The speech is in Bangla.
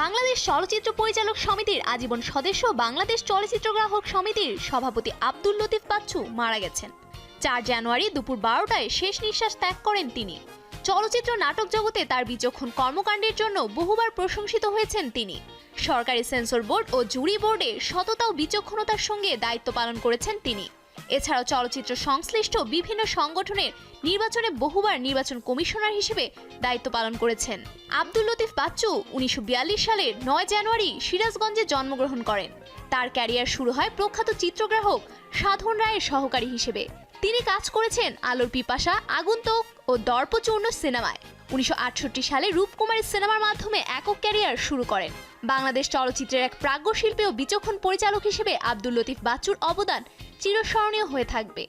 বাংলাদেশ চলচ্চিত্র পরিচালক সমিতির আজীবন সদস্য বাংলাদেশ চলচ্চিত্র গ্রাহক সমিতির সভাপতি আব্দুল লতিফ পাচ্ছু মারা গেছেন। চার জানুয়ারি দুপুর বারোটায় শেষ নিঃশ্বাস ত্যাগ করেন তিনি। চলচ্চিত্র নাটক জগতে তার বিচক্ষণ কর্মকাণ্ডের জন্য বহুবার প্রশংসিত হয়েছেন তিনি। সরকারি সেন্সর বোর্ড ও জুরি বোর্ডে সততা ও বিচক্ষণতার সঙ্গে দায়িত্ব পালন করেছেন তিনি। এছাড়াও চলচ্চিত্র সংশ্লিষ্ট বিভিন্ন সংগঠনের নির্বাচনে বহুবার নির্বাচন কমিশনার হিসেবে দায়িত্ব পালন করেছেন। আব্দুল লতিফ বাচ্চু উনিশশো বিয়াল্লিশ সালের নয় জানুয়ারি সিরাজগঞ্জে জন্মগ্রহণ করেন। তার ক্যারিয়ার শুরু হয় প্রখ্যাত চিত্রগ্রাহক সাধন রায়ের সহকারী হিসেবে। তিনি কাজ করেছেন আলোর পিপাসা, আগন্তুক ও দর্পচূর্ণ সিনেমায়। উনিশশো আটষট্টি সালে রূপকুমারী সিনেমার মাধ্যমে একক ক্যারিয়ার শুরু করেন। বাংলাদেশ চলচ্চিত্রের এক প্রাজ্ঞ শিল্পী ও বিচক্ষণ পরিচালক হিসেবে আব্দুল লতিফ বাচ্চুর অবদান চিরস্মরণীয় হয়ে থাকবে।